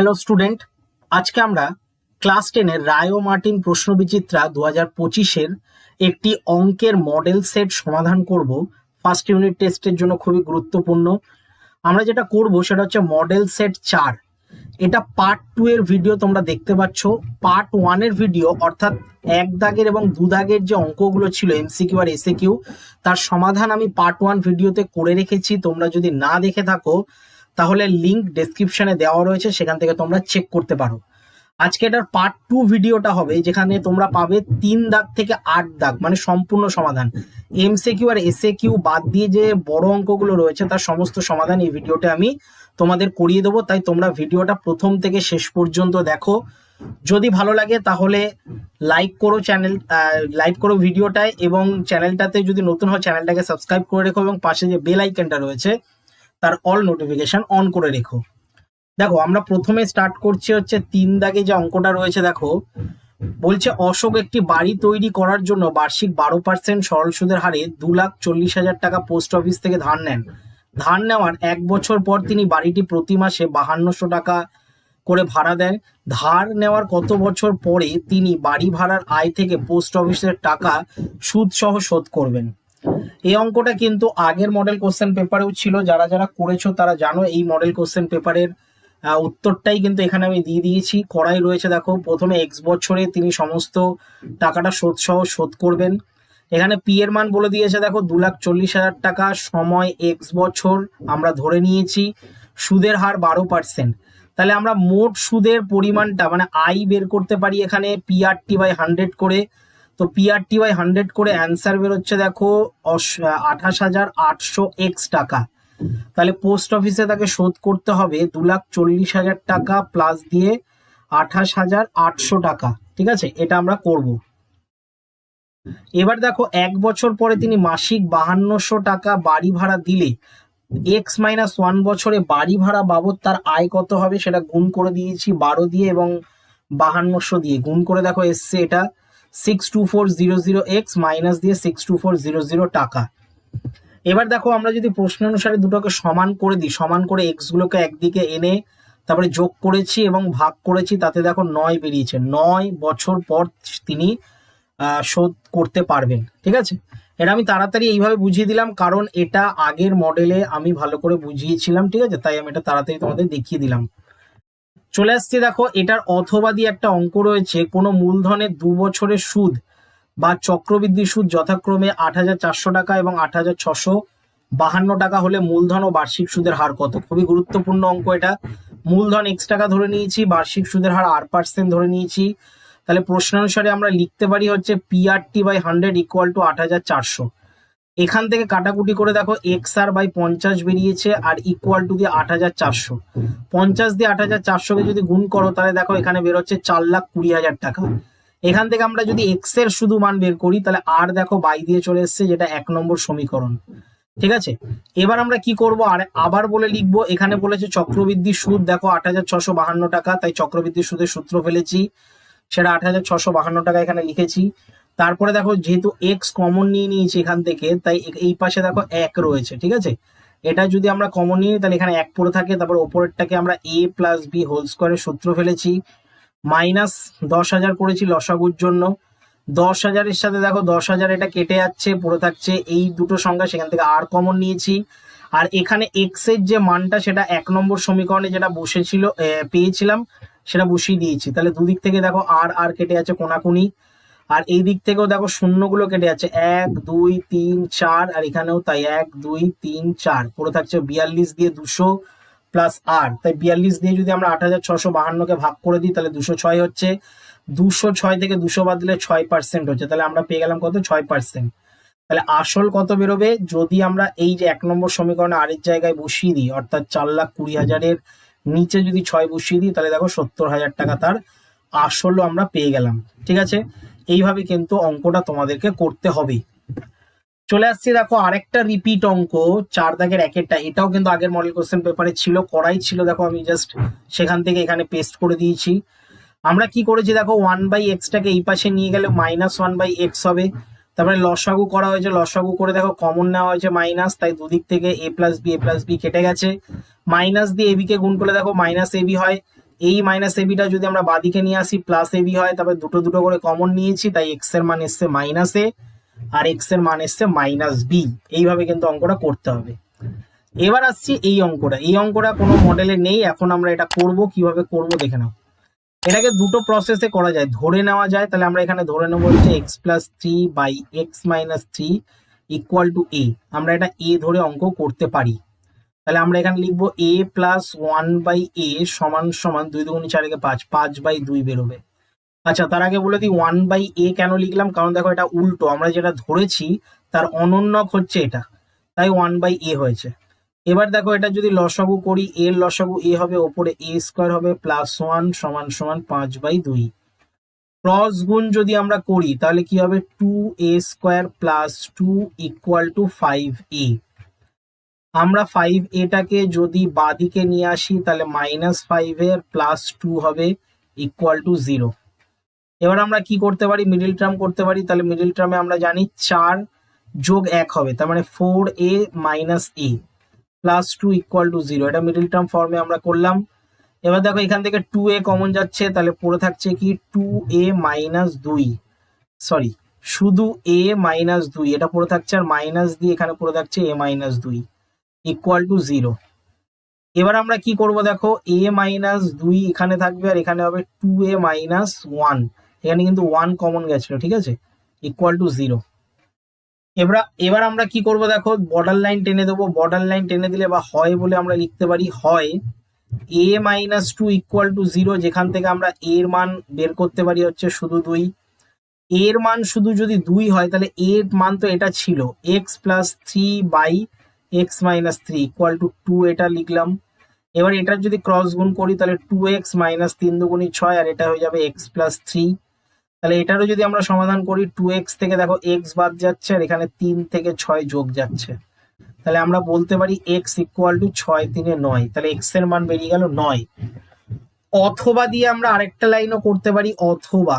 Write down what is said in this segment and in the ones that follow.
Hello student আজকে আমরা class টেনের রায় মার্টিন প্রশ্নবিচিত্রা দু হাজার পঁচিশের একটি অঙ্কের মডেল সেট সমাধান করব। ফার্স্ট ইউনিট টেস্টের জন্য খুবই গুরুত্বপূর্ণ। আমরা যেটা করব সেটা হচ্ছে মডেল সেট চার। এটা পার্ট টু এর ভিডিও তোমরা দেখতে পাচ্ছ। পার্ট ওয়ানের ভিডিও অর্থাৎ এক দাগের এবং দু দাগের যে অঙ্কগুলো ছিল এমসিকিউ আর এসে কিউ তার সমাধান আমি পার্ট ওয়ান ভিডিওতে করে রেখেছি। তোমরা যদি না দেখে থাকো তাহলে লিংক ডেসক্রিপশনে দেওয়া রয়েছে, সেখান থেকে তোমরা চেক করতে পারো। আজকে এটার পার্ট টু ভিডিওটা হবে, যেখানে তোমরা পাবে তিন দাগ থেকে আট দাগ মানে সম্পূর্ণ সমাধান। এমসে কিউ আর এসএ কিউ বাদ দিয়ে যে বড় অঙ্কগুলো রয়েছে, তার সমস্ত সমাধান এই ভিডিওতে আমি তোমাদের করিয়ে দেবো। তাই তোমরা ভিডিওটা প্রথম থেকে শেষ পর্যন্ত দেখো। যদি ভালো লাগে, তাহলে লাইক করো চ্যানেল লাইক করো ভিডিওটায় এবং চ্যানেলটাতে যদি নতুন হয় চ্যানেলটাকে সাবস্ক্রাইব করে রেখো এবং পাশে যে বেল আইকনটা রয়েছে তার অল নোটিফিকেশন অন করে রেখো। দেখো, আমরা প্রথমে স্টার্ট করছি হচ্ছে তিন দাগে যে অঙ্কটা রয়েছে, দেখো, বলছে অশোক একটি বাড়ি তৈরি করার জন্য বার্ষিক বারো পার্সেন্ট সরল সুদের হারে দু লাখ চল্লিশ হাজার টাকা পোস্ট অফিস থেকে ধার নেন। ধার নেওয়ার এক বছর পর তিনি বাড়িটি প্রতি মাসে বাহান্নশো টাকা করে ভাড়া দেন। ধার নেওয়ার কত বছর পরে তিনি বাড়ি ভাড়ার আয় থেকে পোস্ট অফিসের টাকা সুদ সহ শোধ করবেন। এই অঙ্কটা কিন্তু আগের মডেল কোশ্চেন পেপারেও ছিল। যারা যারা করেছ তারা জানো এই মডেল কোশ্চেন পেপারের উত্তরটাই কিন্তু এখানে আমি দিয়ে দিয়েছি। করাই রয়েছে দেখো, প্রথমে এক্স বছরে তিনি সমস্ত টাকাটা শোধ সহ শোধ করবেন। এখানে পি এর মান বলে দিয়েছে দেখো দু লাখ চল্লিশ হাজার টাকা সময় এক্স বছর আমরা ধরে নিয়েছি, সুদের হার বারো পার্সেন্ট তাহলে আমরা মোট সুদের পরিমাণটা মানে আই বের করতে পারি এখানে পিআরটি বাই হান্ড্রেড করে। তো পিআরটি বাই হান্ড্রেড করে অ্যান্সার বেরোচ্ছে দেখো আঠাশ হাজার আটশো এক্স টাকা। তাহলে পোস্ট অফিসে তাকে শোধ করতে হবে দু লাখ চল্লিশ হাজার টাকা প্লাস দিয়ে আঠাশ হাজার আটশো টাকা, ঠিক আছে? এটা আমরা করব। এবার দেখো, এক বছর পরে তিনি মাসিক বাহান্নশো টাকা বাড়ি ভাড়া দিলে এক্স মাইনাস ওয়ান বছরে বাড়ি ভাড়া বাবদ তার আয় কত হবে সেটা গুণ করে দিয়েছি বারো দিয়ে এবং বাহান্নশো দিয়ে। গুণ করে দেখো এসছে এটা। সিক্স মাইনাস দিয়ে সিক্স টাকা। এবার দেখো আমরা যদি প্রশ্ন অনুসারে দুটোকে সমান করে দিই, সমান করে এক্স গুলোকে একদিকে এনে তারপরে যোগ করেছি এবং ভাগ করেছি, তাতে দেখো নয় বেরিয়েছে। নয় বছর পর তিনি শোধ করতে পারবেন, ঠিক আছে? এটা আমি তাড়াতাড়ি এইভাবে বুঝিয়ে দিলাম, কারণ এটা আগের মডেলে আমি ভালো করে বুঝিয়েছিলাম, ঠিক আছে? তাই আমি এটা তাড়াতাড়ি তোমাদের দেখিয়ে দিলাম। চলে আসছে দেখো, এটার অথবা দিয়ে একটা অঙ্ক রয়েছে, কোনো মূলধনের দু বছরের সুদ বা চক্রবৃদ্ধি সুদ যথাক্রমে আট হাজার চারশো টাকা এবং আট হাজার ছশো বাহান্ন টাকা হলে মূলধন ও বার্ষিক সুদের হার কত? খুবই গুরুত্বপূর্ণ অঙ্ক এটা। মূলধন এক্স টাকা ধরে নিয়েছি, বার্ষিক সুদের হার আট পার্সেন্ট ধরে নিয়েছি। তাহলে প্রশ্নানুসারে আমরা লিখতে পারি হচ্ছে PRT by hundred equal to আট হাজার চারশো। এখান থেকে কাটাকুটি করে দেখো এক্স আর বাই পঞ্চাশ বেরিয়েছে আর ইকুয়াল টু দিয়ে আট হাজার চারশো। পঞ্চাশ দিয়ে আট হাজার চারশোকে যদি গুণ করো, তাহলে দেখো এখানে বেরোচ্ছে চার লাখ কুড়ি হাজার টাকা। এখান থেকে আমরা যদি এক্সের শুধু মান বের করি, তাহলে আর দেখো বাই দিয়ে চলে এসছে, যেটা এক নম্বর সমীকরণ। ঠিক আছে? এবার আমরা কি করব? আর আবার বলে লিখব, এখানে বলেছে চক্রবৃদ্ধি সুদ, দেখো আট হাজার ছশো বাহান্ন টাকা, তাই চক্রবৃদ্ধি সুদের সূত্র ফেলেছি। সেটা আট হাজার ছশো বাহান্ন টাকা এখানে লিখেছি। তারপরে দেখো যেহেতু এক্স কমন নিয়ে নিয়েছি এখান থেকে, তাই এই পাশে দেখো এক রয়েছে, ঠিক আছে? এটা যদি আমরা কমন নিই, তাহলে এখানে এক পড়ে থাকে, তারপর ওপরেরটাকে আমরা এ প্লাস বি হোল স্কোয়ারের সূত্র ফেলেছি। মাইনাস দশ হাজার করেছি লসাগুর জন্য। দশ হাজারের সাথে দেখো, দশ হাজার এটা কেটে যাচ্ছে, পড়ে থাকছে, এই দুটো সংখ্যা সেখান থেকে আর কমন নিয়েছি। আর এখানে এক্সের যে মানটা, সেটা এক নম্বর সমীকরণে যেটা বসেছিল পেয়েছিলাম, সেটা বসিয়ে দিয়েছি। তাহলে দুদিক থেকে দেখো আর আর কেটে যাচ্ছে কোনাকুনি। আর এই দিক থেকেও দেখো শূন্যগুলো কেটে যাচ্ছে। এক, দুই, তিন, চার, আর এখানেও তাই এক, দুই, তিন, চার। পড়ে থাকছে বিয়াল্লিশ দিয়ে দুশো প্লাস আর তাই বিয়াল্লিশ দিয়ে যদি আমরা আট হাজার ছশো বাহান্নকে ভাগ করে দিই, তাহলে দুশো ছয় হচ্ছে। দুশো ছয় থেকে দুশো বাদ দিলে ছয় পার্সেন্ট হচ্ছে। তাহলে আমরা পেয়ে গেলাম কত? ছয় পার্সেন্ট তাহলে আসল কত বেরোবে? যদি আমরা এই যে এক নম্বর সমীকরণে আরেক জায়গায় বসিয়ে দিই, অর্থাৎ চার লাখ কুড়ি হাজারের নিচে যদি ছয় বসিয়ে দিই, তাহলে দেখো সত্তর হাজার টাকা তার আসলও আমরা পেয়ে গেলাম। ঠিক আছে? এইভাবে কিন্তু অঙ্কটা তোমাদেরকে করতে হবে চলে আসছি দেখো আরেকটা রিপিট অঙ্ক, চার দাগের একেরটা। এটাও কিন্তু আগের মডেল কোশ্চেন পেপারে ছিল, করাই ছিল, দেখো আমি জাস্ট সেখান থেকে এখানে পেস্ট করে দিয়েছি। আমরা কি করেছি দেখো ওয়ান বাই এক্সটাকে এই পাশে নিয়ে গেলে মাইনাস ওয়ান বাই এক্স হবে। তারপরে লসাগু করা হয়েছে, লসাগু করে দেখো কমন নেওয়া হয়েছে মাইনাস তাই দুদিক থেকে A plus B A plus B কেটে গেছে। মাইনাস দিয়ে এবি কে গুণ করলে দেখো মাইনাস এবি হয়। এই মাইনাস এবিটা যদি আমরা বাদিকে নিয়ে আসি প্লাস এবি হয় তবে দুটো দুটো করে কমন নিয়েছি, তাই এক্সের মান এসছে মাইনাস এ আর এক্সের মান এসছে মাইনাস বি এইভাবে কিন্তু অঙ্কটা করতে হবে। এবার আসছি এই অঙ্কটা। এই অঙ্কটা কোনো মডেলে নেই, এখন আমরা এটা করব, কীভাবে করব দেখে নাও। এটাকে দুটো প্রসেসে করা যায়। ধরে নেওয়া যায়, তাহলে আমরা এখানে ধরে নেব হচ্ছে X plus three by X minus three equal to A আমরা এটা এ ধরে অঙ্ক করতে পারি। তাহলে আমরা এখানে লিখব A plus one by A সমান সমান দুই দুগুণ চারকে পাঁচ পাঁচ বাই দুই বেরোবে। আচ্ছা তার আগে বলে দিই ওয়ান বাই এ কেন লিখলাম? কারণ দেখো এটা উল্টো, আমরা যেটা ধরেছি তার অনন্যক হচ্ছে এটা, তাই ওয়ান বাই এ হয়েছে। এবার দেখো এটা যদি লসাগু করি এর লসাগু এ হবে, ওপরে এ স্কোয়ার হবে প্লাস ওয়ান সমান সমান পাঁচ বাই দুই। ক্রস গুণ যদি আমরা করি, তাহলে কি হবে? Two A square plus two equal to five A আমরা ফাইভ এটাকে যদি বাদিকে নিয়ে আসি, তাহলে মাইনাস ফাইভ এর প্লাস টু হবে ইকুয়াল টু জিরো এবার আমরা কি করতে পারি? মিডিল টার্ম করতে পারি। তাহলে মিডিল টার্মে আমরা জানি চার যোগ এক হবে, তার মানে four A minus A plus two equal to zero এটা মিডিল টার্ম ফর্মে আমরা করলাম। এবার দেখো এখান থেকে টু এ কমন যাচ্ছে, তাহলে পড়ে থাকছে কি? টু এ মাইনাস দুই। সরি শুধু এ মাইনাস দুই। এটা পড়ে থাকছে আর মাইনাস দিয়ে এখানে পড়ে থাকছে এ মাইনাস দুই। ইকুয়াল টু জিরো এবার আমরা কি করব দেখো? এ মাইনাস দুই এখানে থাকবে আর এখানে হবে টু এ মাইনাস ওয়ান এখানে কিন্তু ওয়ান কমন গেছিল, ঠিক আছে? ইকুয়াল টু জিরো এবার এবার আমরা কি করব দেখো? বর্ডার লাইন টেনে দেবো। বর্ডার লাইন টেনে দিলে বা হয় বলে আমরা লিখতে পারি হয় a minus two equal to zero যেখান থেকে আমরা এর মান বের করতে পারি হচ্ছে শুধু দুই। এর মান শুধু যদি দুই হয়, তাহলে এর মান তো এটা ছিল x plus three by x minus three equal to two এটা লিখলাম। এবার এটার যদি ক্রস গুণ করি, তাহলে টু এক্স মাইনাস তিন দুগুণি ছয়, আর এটা হয়ে যাবে এক্স প্লাস থ্রি তাহলে এটারও যদি আমরা সমাধান করি টু এক্স থেকে দেখো এক্স বাদ যাচ্ছে, আর এখানে তিন থেকে ছয় যোগ যাচ্ছে। তাহলে আমরা বলতে পারি এক্স ইকুয়াল টু ছয় তিনে নয়। তাহলে এক্সের মান বেরিয়ে গেল নয়। অথবা দিয়ে আমরা আরেকটা লাইনও করতে পারি অথবা।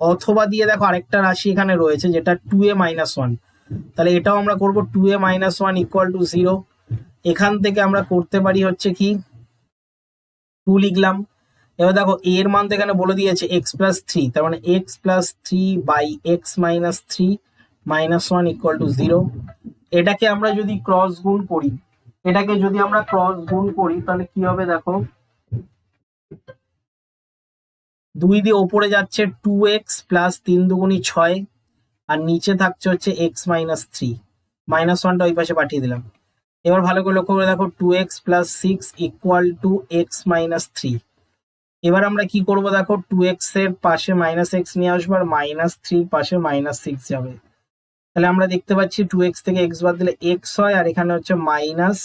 অথবা দিয়ে দেখো আরেকটা রাশি এখানে রয়েছে, যেটা টু এ মাইনাস ওয়ান তাহলে এটাও আমরা করব two a minus one equal to zero এখান থেকে আমরা করতে পারি হচ্ছে কি? টু লিখলাম। এবার দেখো এর মান তো এখানে বলে দিয়েছে এক্স প্লাস থ্রি তার মানে x plus three by x minus three minus one equal to zero এটাকে আমরা যদি ক্রস গুণ করি, এটাকে যদি আমরা ক্রস গুণ করি, তাহলে কি হবে দেখো? দুই দিয়ে ওপরে যাচ্ছে টু এক্স প্লাস তিন দুগুণি ছয়। আর নিচে থাকছে হচ্ছে এক্স মাইনাস থ্রি মাইনাস ওয়ানটা ওই পাশে পাঠিয়ে দিলাম। এবার ভালো করে লক্ষ্য করে দেখো two x plus six equal to x minus three এবার আমরা কি করব দেখো টু এক্সের পাশে মাইনাস এক্স নিয়ে আসব আর মাইনাস থ্রি পাশে মাইনাস সিক্স যাবে। তাহলে আমরা দেখতে পাচ্ছি টু এক্স থেকে এক্স বাদ দিলে এক্স হয় আর এখানে হচ্ছে মাইনাস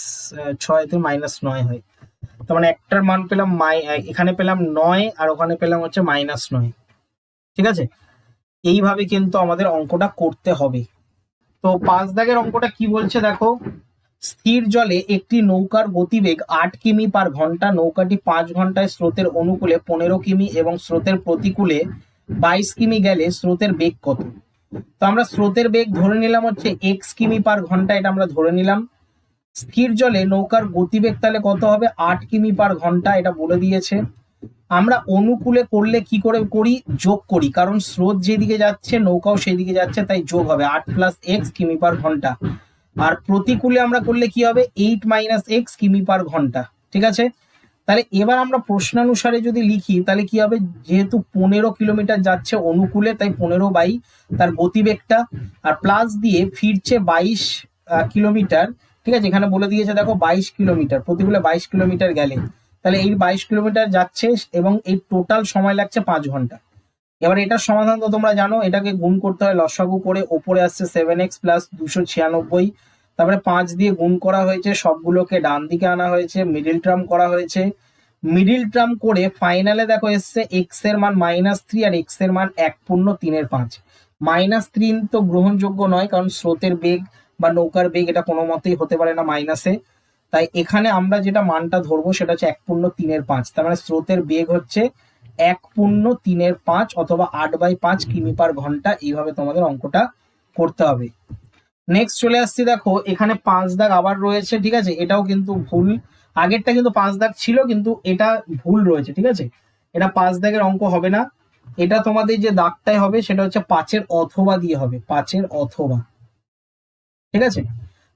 ছয় থেকে মাইনাস নয় হয়। তার মানে একটার মান পেলাম এখানে পেলাম নয় আর ওখানে পেলাম হচ্ছে মাইনাস নয়। ঠিক আছে? এইভাবে কিন্তু আমাদের অঙ্কটা করতে হবে। তো পাঁচ দাগের অঙ্কটা কি বলছে দেখো? স্থির জলে একটি নৌকার গতিবেগ আট কিমি পার ঘণ্টা, নৌকাটি পাঁচ ঘন্টায় স্রোতের অনুকূলে পনেরো কিমি এবং স্রোতের প্রতিকূলে বাইশ কিমি গেলে স্রোতের বেগ কত? তো আমরা স্রোতের বেগ ধরে নিলাম হচ্ছে এক্স কিমি পার ঘণ্টা, এটা আমরা ধরে নিলাম। স্থির জলে নৌকার গতিবেগ তাহলে কত হবে? আট কিমি পার ঘণ্টা, এটা বলে দিয়েছে। আমরা অনুকূলে করলে কি করে করি? যোগ করি। কারণ স্রোত যেদিকে যাচ্ছে, নৌকাও সেই দিকে যাচ্ছে, তাই যোগ হবে। আট প্লাস এক্স কিমি পার ঘণ্টা। আর প্রতিকূলে আমরা করলে কি হবে? এইট মাইনাস এক্স কিমি পার ঘণ্টা। ঠিক আছে? তাহলে এবার আমরা প্রশ্নানুসারে যদি লিখি, তাহলে কি হবে? যেহেতু পনেরো কিলোমিটার যাচ্ছে অনুকূলে, তাই পনেরো বাই তার গতিবেগটা। আর প্লাস দিয়ে ফিরছে বাইশ কিলোমিটার। ঠিক আছে? এখানে বলে দিয়েছে, দেখো, বাইশ কিলোমিটার। প্রতিকূলে বাইশ কিলোমিটার গেলে। তাহলে এই বাইশ কিলোমিটার যাচ্ছে এবং এই টোটাল সময় লাগছে পাঁচ ঘণ্টা। এবার এটার সমাধান তো তোমরা জানো, এটাকে গুণ করতে হয় লসাগু করে, ওপরে আসছে সেভেন এক্স প্লাস দুশো ছিয়ানব্বই। তারপরে পাঁচ দিয়ে গুণ করা হয়েছে, সবগুলোকে ডান দিকে আনা হয়েছে মিডিল টার্ম করা হয়েছে। মিডিল টার্ম করে ফাইনালে দেখো এসছে এক্সের মান মাইনাস থ্রি আর এক্সের মান এক পূর্ণ তিনের পাঁচ। মাইনাস থ্রি তো গ্রহণযোগ্য নয়, কারণ স্রোতের বেগ বা নৌকার বেগ এটা কোনো মতেই হতে পারে না মাইনাসে তাই এখানে আমরা যেটা মানটা ধরবো সেটা হচ্ছে এক পূর্ণ তিনের পাঁচ। তার মানে স্রোতের বেগ হচ্ছে এক পূর্ণ তিনের পাঁচ অথবা আট বাই পাঁচ কিমি পার ঘণ্টা। এইভাবে তোমাদের অঙ্কটা করতে হবে। নেক্সট চলে আসছি দেখো, এখানে পাঁচ দাগ আবার রয়েছে, ঠিক আছে? এটাও কিন্তু ভুল। আগেরটা কিন্তু পাঁচ দাগ ছিল, কিন্তু এটা ভুল রয়েছে, ঠিক আছে? এটা পাঁচ দাগের অঙ্ক হবে না। এটা তোমাদের যে দাগটাই হবে, সেটা হচ্ছে পাঁচের অথবা দিয়ে হবে, পাঁচের অথবা। ঠিক আছে?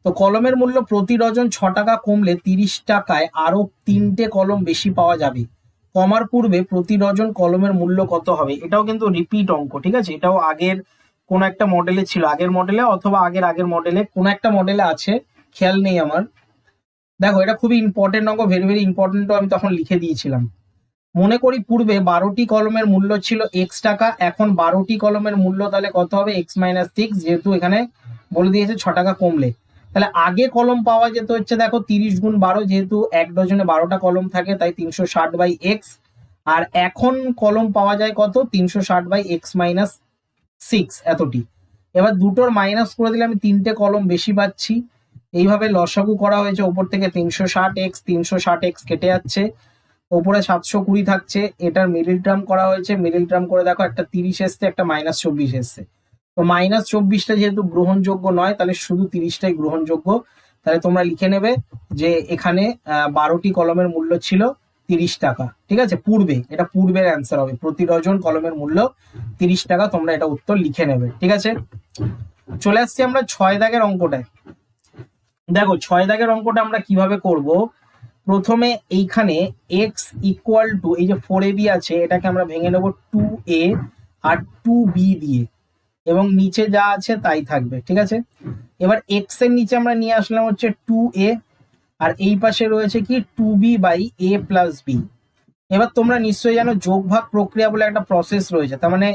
তো কলমের মূল্য প্রতি ডজন ছ টাকা কমলে তিরিশ টাকায় আরও তিনটে কলম বেশি পাওয়া যাবে। কমার পূর্বে প্রতি ডজন কলমের মূল্য কত হবে? এটাও কিন্তু রিপিট অঙ্ক, ঠিক আছে? এটাও আগের কোন একটা মডেলে ছিল। আগের মডেলে অথবা আগের আগের মডেলে কোন একটা মডেলে আছে। খেয়াল নেই আমার। দেখো, এটা খুবই ইম্পর্টেন্ট অঙ্ক ভেরি ভেরি ইম্পর্টেন্ট আমি তখন লিখে দিয়েছিলাম। মনে করি পূর্বে বারোটি কলমের মূল্য ছিল এক্স টাকা, এখন বারোটি কলমের মূল্য তাহলে কত হবে? এক্স মাইনাস সিক্স যেহেতু এখানে বলে দিয়েছে ছ টাকা কমলে। তাহলে আগে কলম পাওয়া যেত হচ্ছে দেখো তিরিশ গুণ বারো, যেহেতু এক ডজনে বারোটা কলম থাকে, তাই তিনশো ষাট বাই এক্স আর এখন কলম পাওয়া যায় কত? তিনশো ষাট বাই এক্স মাইনাস সিক্স এতটি। এবার দুটোর মাইনাস করে দিলে আমি তিনটে কলম বেশি পাচ্ছি। এইভাবে লসাগু করা হয়েছে, ওপর থেকে তিনশো ষাট এক্স তিনশো ষাট এক্স কেটে যাচ্ছে। ওপরে সাতশো কুড়ি থাকছে, এটার মিডিল টার্ম করা হয়েছে। মিডিল টার্ম করে দেখো, একটা তিরিশ এসছে, একটা মাইনাস চব্বিশ এসছে। তো মাইনাস চব্বিশটা যেহেতু গ্রহণযোগ্য নয়, তাহলে শুধু তিরিশটাই গ্রহণযোগ্য। তাহলে তোমরা লিখে নেবে যে এখানে বারোটি কলমের মূল্য ছিল তিরিশ টাকা। ঠিক আছে? পূর্বে, এটা পূর্বের অ্যান্সার হবে। প্রতি ডজন কলমের মূল্য তিরিশ টাকা, তোমরা এটা উত্তর লিখে নেবে। ঠিক আছে? চলে আসছি আমরা ছয় দাগের অঙ্কটায়। দেখো, ছয় দাগের অঙ্কটা আমরা কীভাবে করব? প্রথমে এইখানে এক্স ইকুয়াল টু এই যে ফোর এ বি আছে, এটাকে আমরা ভেঙে নেব টু এ আর টু বি দিয়ে। এবং নিচে যা আছে তাই থাকবে, ঠিক আছে? এবার এক্সের নিচে আমরা নিয়ে আসলাম হচ্ছে টু এ আর এই পাশে রয়েছে কি two b by a plus b এবার তোমরা নিশ্চয়ই জানো যোগভাগ প্রক্রিয়া বলে একটা প্রসেস রয়েছে, তার মানে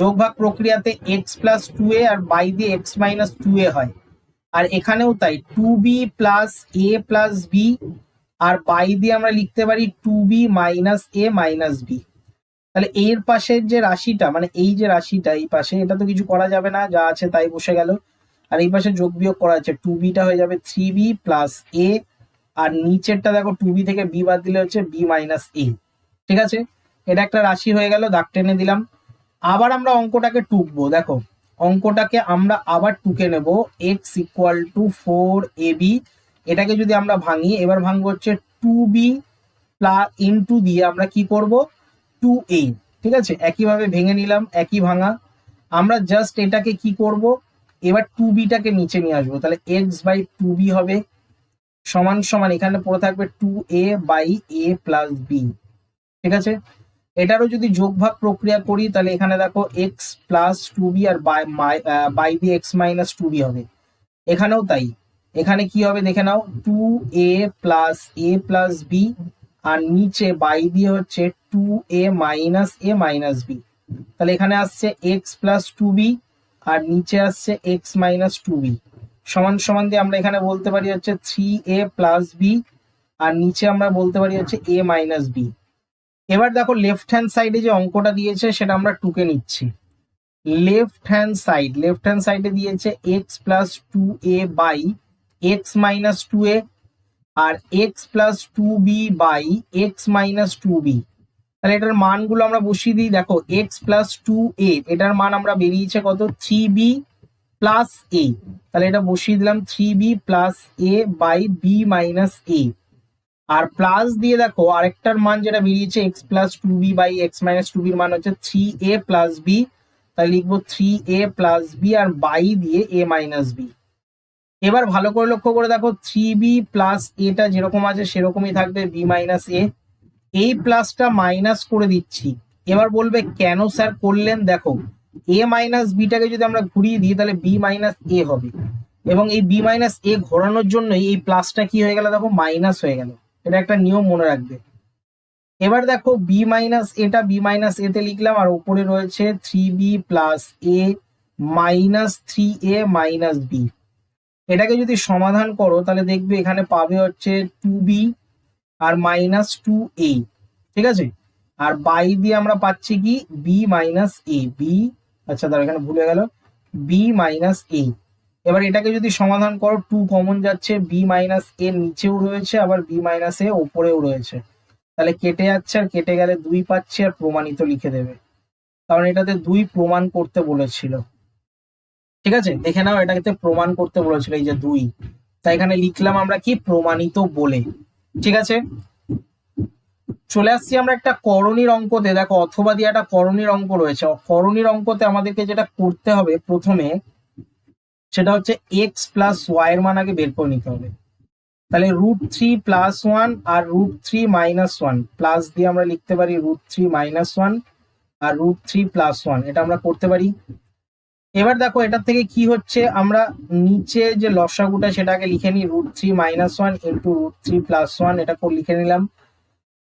যোগভাগ প্রক্রিয়াতে এক্স প্লাস টু এ আর বাই দিয়ে এক্স মাইনাস টু এ হয়। আর এখানেও তাই two b plus a plus b R by দিয়ে আমরা লিখতে পারি two b minus a minus b তাহলে এর পাশের যে রাশিটা মানে এই যে রাশিটা, এই পাশে, এটা তো কিছু করা যাবে না, যা আছে তাই বসে গেল। আর এই পাশে যোগ বিয়োগ করা আছে টু বিটা হয়ে যাবে থ্রি বি প্লাস এ আর নিচেরটা দেখো টু বি থেকে বি বাদ দিলে হচ্ছে বি মাইনাস এ ঠিক আছে? এটা একটা রাশি হয়ে গেল, দাগ টেনে দিলাম। আবার আমরা অঙ্কটাকে টুকবো, দেখো, অঙ্কটাকে আমরা আবার টুকে নেব x equal to four a b এটাকে যদি আমরা ভাঙি, এবার ভাঙবো হচ্ছে টু বি প্লাস ইন্টু দিয়ে আমরা কি করব? টু এ ঠিক আছে? একইভাবে ভেঙে নিলাম, একই ভাঙা। আমরা জাস্ট এটাকে কি করব? এবার টু বিটাকে নিচে নিয়ে আসব। তাহলে এক্স বাই টু বি হবে। সমান সমান, এখানে পড়ে থাকবে two a by a plus b ঠিক আছে? এটারও যদি যোগভাগ প্রক্রিয়া করি, তাহলে এখানে দেখো এক্স প্লাস টু বি আর বাই বাই দিয়ে এক্স মাইনাস টু বি হবে। এখানেও তাই। এখানে কি হবে দেখে নাও? Two a plus a plus b আর নিচে বাই দিয়ে হচ্ছে two a minus a minus b তাহলে এখানে আসছে এক্স প্লাস টু বি আর নিচে আসছে এক্স মাইনাস টু বি সমান সমান দিয়ে আমরা এখানে বলতে পারি হচ্ছে থ্রি এ প্লাস বি আর নিচে আমরা বলতে পারি হচ্ছে এ মাইনাস বি এবার দেখো লেফট হ্যান্ড সাইডে যে অঙ্কটা দিয়েছে সেটা আমরা টুকে নিচ্ছি। Left hand side left hand সাইডে দিয়েছে x plus two a by x minus two a R x plus two b by x minus two b তাহলে এটার মানগুলো আমরা বসিয়ে দিই, দেখো এক্স প্লাস টু এ এটার মান আমরা বেরিয়েছে কত? থ্রি বি প্লাস এ তাহলে এটা বসিয়ে দিলাম three b plus a by b minus a R plus দিয়ে দেখো, আরেকটার মান যেটা বেরিয়েছে x plus two b by x minus two বির মান হচ্ছে থ্রি এ প্লাস বি তাহলে লিখব থ্রি এ প্লাস বি আর বাই দিয়ে এ মাইনাস বি এবার ভালো করে লক্ষ্য করে দেখো থ্রি বি প্লাস এটা যেরকম আছে সেরকমই থাকবে বি মাইনাস এ এই প্লাসটা মাইনাস করে দিচ্ছি। এবার বলবে কেন স্যার করলেন? দেখো এ মাইনাস বিটাকে যদি আমরা ঘুরিয়ে দিই, তাহলে বি মাইনাস এ হবে। এবং এই বি মাইনাস এ ঘোরানোর জন্যই এই প্লাসটা কি হয়ে গেল? দেখো মাইনাস হয়ে গেল। এটা একটা নিয়ম মনে রাখবে। এবার দেখো বি মাইনাস এটা বি মাইনাস এতে লিখলাম, আর উপরে রয়েছে three b plus a minus three a minus b এটাকে যদি সমাধান করো, তাহলে দেখবে এখানে পাবে হচ্ছে টু বি আর মাইনাস টু এ ঠিক আছে? আর বাই দিয়ে আমরা পাচ্ছি কি? বি মাইনাস এ বি আচ্ছা দাঁড়া এখানে ভুলে গেল। বি মাইনাস এ এবার এটাকে যদি সমাধান করো টু কমন যাচ্ছে বি মাইনাস এ নিচেও রয়েছে, আবার বি মাইনাস এ ওপরেও রয়েছে। তাহলে কেটে যাচ্ছে আর কেটে গেলে দুই পাচ্ছে আর প্রমাণিত লিখে দেবে। কারণ এটাতে দুই প্রমাণ করতে বলেছিল। ঠিক আছে? দেখে নাও এটাকে প্রমাণ করতে বলেছিল, এই যে দুই। তাই এখানে লিখলাম আমরা কি? প্রমাণিত বলে। ঠিক আছে? চলে আসছি আমরা একটা করণীর অঙ্কতে। দেখো, অথবা দিয়ে একটা করণীর অঙ্ক রয়েছে। করণীর অঙ্কতে আমাদেরকে যেটা করতে হবে প্রথমে, সেটা হচ্ছে এক্স প্লাস ওয়াই এর মান আগে বের করে নিতে হবে। তাহলে রুট থ্রি প্লাস ওয়ান আর root three minus one plus দিয়ে আমরা লিখতে পারি রুট থ্রি মাইনাস ওয়ান আর রুট থ্রি প্লাস ওয়ান এটা আমরা করতে পারি। এবার দেখো এটার থেকে কি হচ্ছে? আমরা নিচে যে লসাগুটা, সেটাকে লিখে নিই root three minus one into root three plus one এটা করে লিখে নিলাম।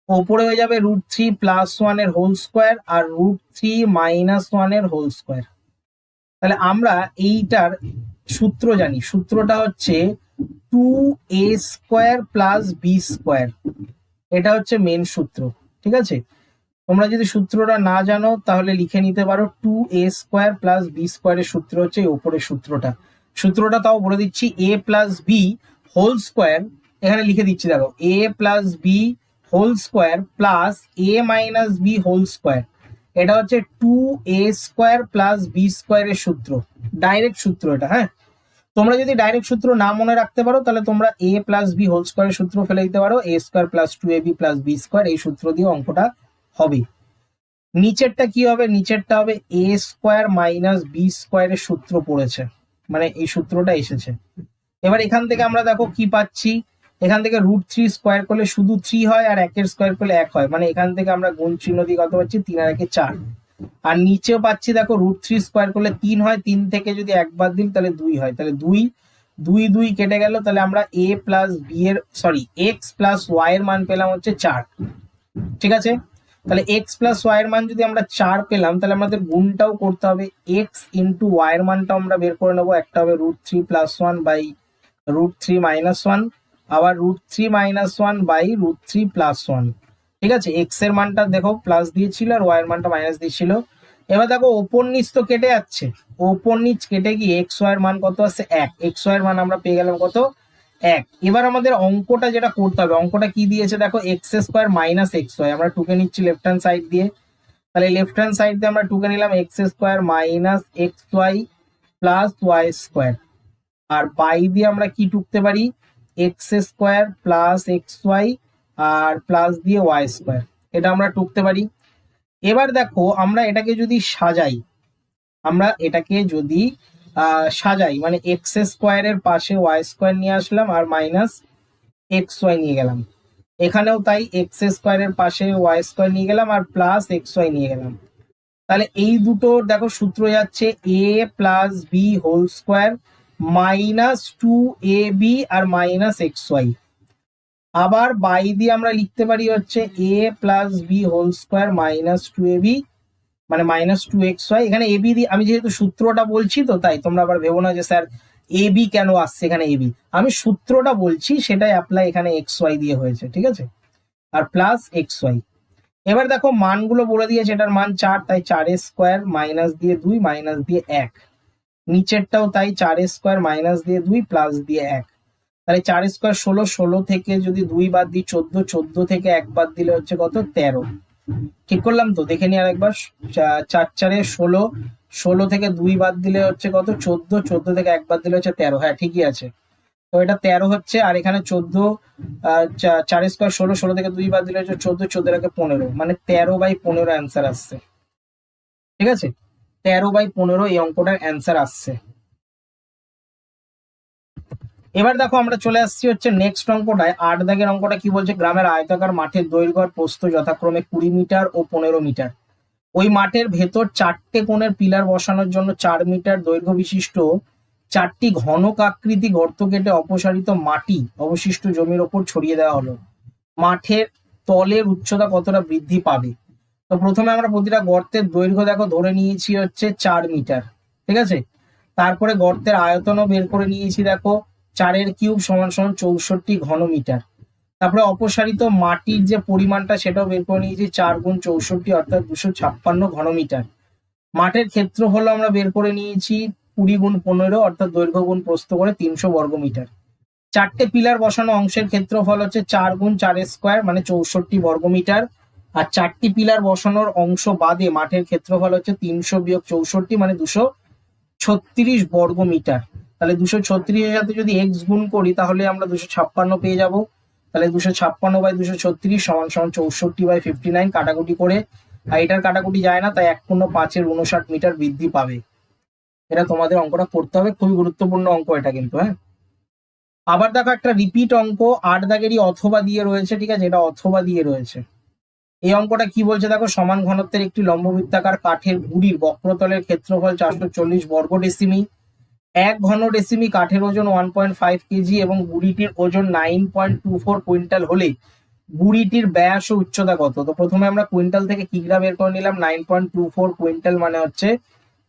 ওপরে হয়ে যাবে রুট থ্রি প্লাস ওয়ানের হোল স্কোয়ার আর রুট থ্রি মাইনাস ওয়ানের হোল স্কোয়ার তাহলে আমরা এইটার সূত্র জানি। সূত্রটা হচ্ছে two a square plus b square এটা হচ্ছে মেন সূত্র, ঠিক আছে? তোমরা যদি সূত্রটা না জানো, তাহলে লিখে নিতে পারো two a square plus b স্কোয়ারের সূত্র হচ্ছে এই ওপরের সূত্রটা। সূত্রটা তাও বলে দিচ্ছি a plus b whole square এখানে লিখে দিচ্ছি দেখো a plus b whole square plus a minus b whole square এটা হচ্ছে two a square plus b স্কোয়ারের সূত্র ডাইরেক্ট সূত্র এটা হ্যাঁ? তোমরা যদি ডাইরেক্ট সূত্র না মনে রাখতে পারো, তাহলে তোমরা এ প্লাস বি হোল স্কোয়ারের সূত্র ফেলে দিতে পারো a square plus two a b plus b square এই সূত্র দিয়ে অঙ্কটা হবে নিচেরটা কি হবে? নিচেরটা হবে এ স্কোয়ার মাইনাস বি স্কোয়ারের সূত্র পড়েছে। মানে এই সূত্রটা এসেছে। এবার এখান থেকে আমরা দেখো কি পাচ্ছি? এখান থেকে রুট থ্রি স্কোয়ার করলে শুধু থ্রি হয় আর একের স্কোয়ার করলে এক হয়। মানে এখান থেকে আমরা গুণ চিহ্ন দিয়ে কত পাচ্ছি? তিন আর একে চার। আর নিচেও পাচ্ছি দেখো রুট থ্রি স্কোয়ার করলে তিন হয়। তিন থেকে যদি একবার দিন তাহলে দুই হয়। তাহলে দুই দুই দুই কেটে গেল। তাহলে আমরা এ প্লাস বি এর সরি এক্স প্লাস ওয়াই এর মান পেলাম হচ্ছে চার। ঠিক আছে? তাহলে এক্স প্লাস ওয়াই এর মান যদি আমরা চার পেলাম তাহলে আমাদের গুণটাও করতে হবে এক্স ইন্টু ওয়াই এর মানটাও আমরা বের করে নেব। একটা হবে root three plus one by root three minus one আবার root three minus one by root three plus one ঠিক আছে? এক্সের মানটা দেখো প্লাস দিয়েছিল আর ওয়াই এর মানটা মাইনাস দিয়েছিল। এবার দেখো ওপর নিচ তো কেটে যাচ্ছে। ওপর নিচ কেটে গিয়ে এক্স ওয়াই এর মান কত আছে? এক। এক্স ওয়াই এর মান আমরা পেয়ে গেলাম কত? এক। এবার আমাদের অঙ্কটা যেটা করতে হবে, অঙ্কটা কি দিয়েছে দেখো x square minus x y আমরা টুকে নিচ্ছি লেফট হ্যান্ড সাইড দিয়ে। তাহলে লেফট হ্যান্ড সাইড দিয়ে আমরা টুকে নিলাম x square minus x y plus y square R by দিয়ে আমরা কি টুকতে পারি? X square plus x y আর প্লাস দিয়ে ওয়াই স্কোয়ার এটা আমরা টুকতে পারি। এবার দেখো, আমরা এটাকে যদি সাজাই, আমরা এটাকে যদি সাজাই। মানে এক্স স্কোয়ারের পাশে ওয়াই স্কোয়ার নিয়ে আসলাম আর মাইনাস এক্স ওয়াই নিয়ে গেলাম। এখানেও তাই এক্স স্কোয়ারের পাশে ওয়াই স্কোয়ার নিয়ে গেলাম আর প্লাস এক্স ওয়াই নিয়ে গেলাম। তাহলে এই দুটো, দেখো, সূত্র যাচ্ছে a plus b whole square minus two a b R minus x Y আবার বাই দিয়ে আমরা লিখতে পারি হচ্ছে a plus b whole square minus two a b মানে মাইনাস টু এক্স ওয়াই এখানে এবি দিয়ে, আমি যেহেতু সূত্রটা বলছি তো তাই, তোমরা আবার ভেবো না যে স্যার এ বি কেন আসছে এখানে এবি আমি সূত্রটা বলছি, সেটাই অ্যাপ্লাই এখানে এক্স ওয়াই দিয়ে হয়েছে, ঠিক আছে? আর প্লাস এক্স ওয়াই এবার দেখো, মানগুলো বলে দিয়েছে, এটার মান চার, তাই চার স্কোয়ার মাইনাস দিয়ে দুই মাইনাস দিয়ে এক। নিচেরটাও তাই চার স্কোয়ার মাইনাস দিয়ে দুই প্লাস দিয়ে এক। তাহলে চার স্কোয়ার ষোলো ষোলো থেকে যদি দুই বাদ দিই, চোদ্দ চোদ্দ থেকে এক বাদ দিলে হচ্ছে কত? তেরো। ঠিক করলাম তো, দেখে নি আরেকবার। চার চারে ষোলো ষোলো থেকে দুই বাদ দিলে হচ্ছে কত? চোদ্দ চোদ্দ থেকে এক বাদ দিলে হচ্ছে তেরো। হ্যাঁ ঠিকই আছে। তো এটা তেরো হচ্ছে, আর এখানে চোদ্দ চার স্কোয়ার ষোলো ষোলো থেকে দুই বাদ দিলে হচ্ছে চোদ্দ চোদ্দ থেকে পনেরো। মানে তেরো বাই পনেরো অ্যান্সার আসছে। ঠিক আছে? তেরো বাই পনেরো এই অঙ্কটার অ্যান্সার আসছে। এবার দেখো আমরা চলে আসছি হচ্ছে নেক্সট অঙ্কটায়। আট দাগের অঙ্কটা কি বলছে? গ্রামের আয়তাকার মাঠের দৈর্ঘ্য প্রস্থ যথাক্রমে কুড়ি মিটার ও পনেরো মিটার। ওই মাঠের ভেতর চারটে কোণের পিলার বসানোর জন্য চার মিটার দৈর্ঘ্য বিশিষ্ট চারটি ঘনক আকৃতি গর্ত কেটে অপসারিত মাটি অবশিষ্ট জমির ওপর ছড়িয়ে দেওয়া হলো। মাঠের তলের উচ্চতা কতটা বৃদ্ধি পাবে? তো প্রথমে আমরা প্রতিটা গর্তের দৈর্ঘ্য দেখো ধরে নিয়েছি হচ্ছে চার মিটার, ঠিক আছে? তারপরে গর্তের আয়তনও বের করে নিয়েছি দেখো। চারের কিউব সমান সমান চৌষট্টি ঘন মিটার তারপরে অপসারিত মাটির যে পরিমাণটা, সেটাও বের করে নিয়েছি চার গুণ চৌষট্টি, অর্থাৎ দুশো ছাপ্পান্ন ঘন মিটার মাঠের ক্ষেত্রফল আমরা বের করে নিয়েছি কুড়ি গুণ পনেরো, অর্থাৎ দৈর্ঘ্য গুণ প্রস্থ করে তিনশো বর্গ মিটার চারটে পিলার বসানো অংশের ক্ষেত্রফল হচ্ছে চার গুণ চার স্কোয়ার মানে চৌষট্টি বর্গ মিটার আর চারটি পিলার বসানোর অংশ বাদে মাঠের ক্ষেত্রফল হচ্ছে তিনশো বিয়োগ চৌষট্টি মানে দুশো ছত্রিশ বর্গ মিটার তাহলে দুশো ছত্রিশের সাথে যদি এক্স গুণ করি, তাহলে আমরা দুশো ছাপ্পান্ন পেয়ে যাব। তাহলে দুশো ছাপ্পান্ন বাই দুশো ছত্রিশ সমান সমান চৌষট্টি বাই ফিফটি নাইন কাটাকুটি করে, আর এটার কাটাকুটি যায় না, তাই এক পূর্ণ পাঁচের উনষাট মিটার বৃদ্ধি পাবে। এটা তোমাদের অঙ্কটা করতে হবে, খুবই গুরুত্বপূর্ণ অঙ্ক এটা কিন্তু হ্যাঁ? আবার দেখো একটা রিপিট অঙ্ক, আট দাগেরই অথবা দিয়ে রয়েছে, ঠিক আছে? এটা অথবা দিয়ে রয়েছে। এই অঙ্কটা কি বলছে দেখো? সমান ঘনত্বের একটি লম্ববৃত্তাকার কাঠের গুড়ির বক্রতলের ক্ষেত্রফল চারশো চল্লিশ বর্গ ডেসিমি এক ঘন ডেসিমি কাঠের ওজন ওয়ান পয়েন্ট ফাইভ কেজি এবং গুড়িটির ওজন nine point two four quintal হলে গুড়িটির ব্যাস ও উচ্চতা কত? তো প্রথমে আমরা কুইন্টাল থেকে কিগ্রা বের করে নিলাম? Nine point two four quintal মানে হচ্ছে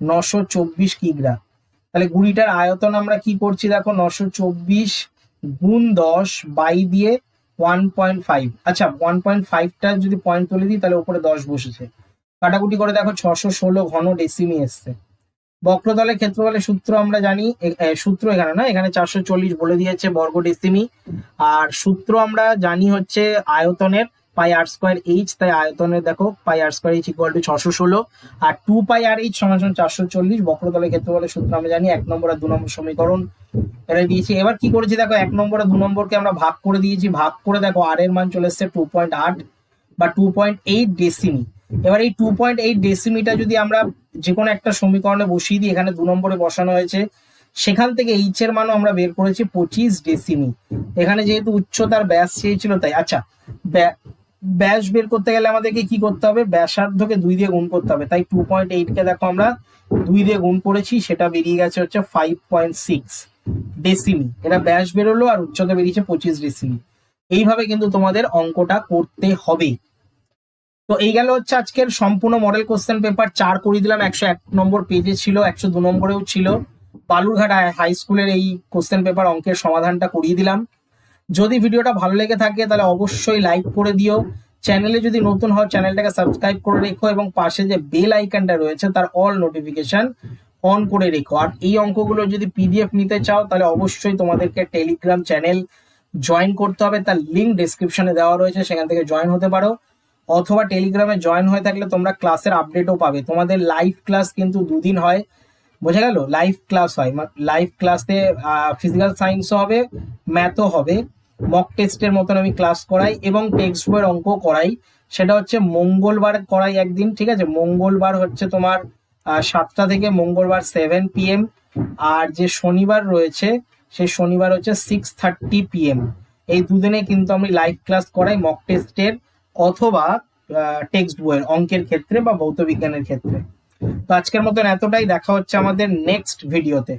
নশো চব্বিশ কিগ্রা তাহলে গুড়িটার আয়তন আমরা কি করছি? দেখো, নশো চব্বিশ গুণ দশ বাই দিয়ে ওয়ান পয়েন্ট ফাইভ আচ্ছা ওয়ান পয়েন্ট ফাইভটা যদি পয়েন্ট তুলে দিই, তাহলে উপরে দশ বসেছে। কাটাকুটি করে দেখো, ছশো ষোলো ঘন ডেসিমি এসছে। বক্রতলের ক্ষেত্রফলের সূত্র আমরা জানি সূত্র এখানে না এখানে চারশো চল্লিশ বলে দিয়েছে বর্গ ডেসিমি আর সূত্র আমরা জানি হচ্ছে আয়তনের পাই আর স্কোয়ার এইচ, তাই আয়তনের দেখো, pi r square h equal to ছশো ষোলো। আর টু পাই আর এইচ সমান সমান চারশো চল্লিশ বক্রতলের ক্ষেত্রফলের সূত্র আমরা জানি এক নম্বর আর দু নম্বর সমীকরণ এটা দিয়েছি। এবার কি করেছি দেখো, এক নম্বর আর দু নম্বরকে আমরা ভাগ করে দিয়েছি, ভাগ করে দেখো আর এর মান চলে এসছে টু পয়েন্ট আট বা টু পয়েন্ট এইট ডেসিমি এবার এই টু পয়েন্ট এইট ডেসিমিটা যদি আমরা যে কোনো একটা সমীকরণে বসিয়ে দিই, এখানে দু নম্বরে বসানো হয়েছে, সেখান থেকে এইচ এর মানও আমরা বের করেছি পঁচিশ ডেসিমি এখানে যেহেতু উচ্চতার ব্যাস চেয়েছিল, তাই আচ্ছা ব্যাস বের করতে গেলে আমাদেরকে কি করতে হবে? ব্যাসার্ধকে দুই দিয়ে গুণ করতে হবে। তাই টু পয়েন্ট এইট কে দেখো আমরা দুই দিয়ে গুণ করেছি, সেটা বেরিয়ে গেছে হচ্ছে ফাইভ পয়েন্ট সিক্স ডেসিমি এটা ব্যাস বেরোলো আর উচ্চতা বেরিয়েছে পঁচিশ ডেসিমি এইভাবে কিন্তু তোমাদের অঙ্কটা করতে হবে। তো এই গেল হচ্ছে আজকের সম্পূর্ণ মডেল কোশ্চেন পেপার চার করে দিলাম, একশো এক নম্বর পেজে ছিল, একশো দু নম্বরেও ছিল। বালুরঘাট হাই স্কুলের এই কোশ্চেন পেপার অঙ্কের সমাধানটা করিয়ে দিলাম। যদি ভিডিওটা ভালো লেগে থাকে, তাহলে অবশ্যই লাইক করে দিও। চ্যানেলে যদি নতুন হও, চ্যানেলটাকে সাবস্ক্রাইব করে রেখো এবং পাশে যে বেল আইকনটা রয়েছে, তার অল নোটিফিকেশন অন করে রেখো। আর এই অঙ্কগুলো যদি পিডিএফ নিতে চাও, তাহলে অবশ্যই তোমাদেরকে টেলিগ্রাম চ্যানেল জয়েন করতে হবে। তার লিঙ্ক ডেসক্রিপশনে দেওয়া রয়েছে, সেখান থেকে জয়েন হতে পারো। অথবা টেলিগ্রামে জয়েন হয়ে থাকলে তোমরা ক্লাসের আপডেটও পাবে। তোমাদের লাইভ ক্লাস কিন্তু দুদিন হয়। বোঝা গেল? লাইভ ক্লাস হয়। লাইভ ক্লাসে ফিজিক্যাল সায়েন্সও হবে ম্যাথও হবে। মক টেস্টের মতন আমি ক্লাস করাই এবং টেক্সট বইয়ের অঙ্ক করাই। সেটা হচ্ছে মঙ্গলবার করাই একদিন, ঠিক আছে? মঙ্গলবার হচ্ছে তোমার সাতটা থেকে মঙ্গলবার সেভেন পিএম আর যে শনিবার রয়েছে, সেই শনিবার হচ্ছে সিক্স থার্টি পিএম এই দুদিনে কিন্তু আমি লাইভ ক্লাস করাই মক টেস্টের অথবা টেক্সট বইয়ের, অঙ্কের ক্ষেত্রে বা ভৌত বিজ্ঞানের ক্ষেত্রে। তো আজকের মতন এতটাই। দেখা হচ্ছে আমাদের নেক্সট ভিডিওতে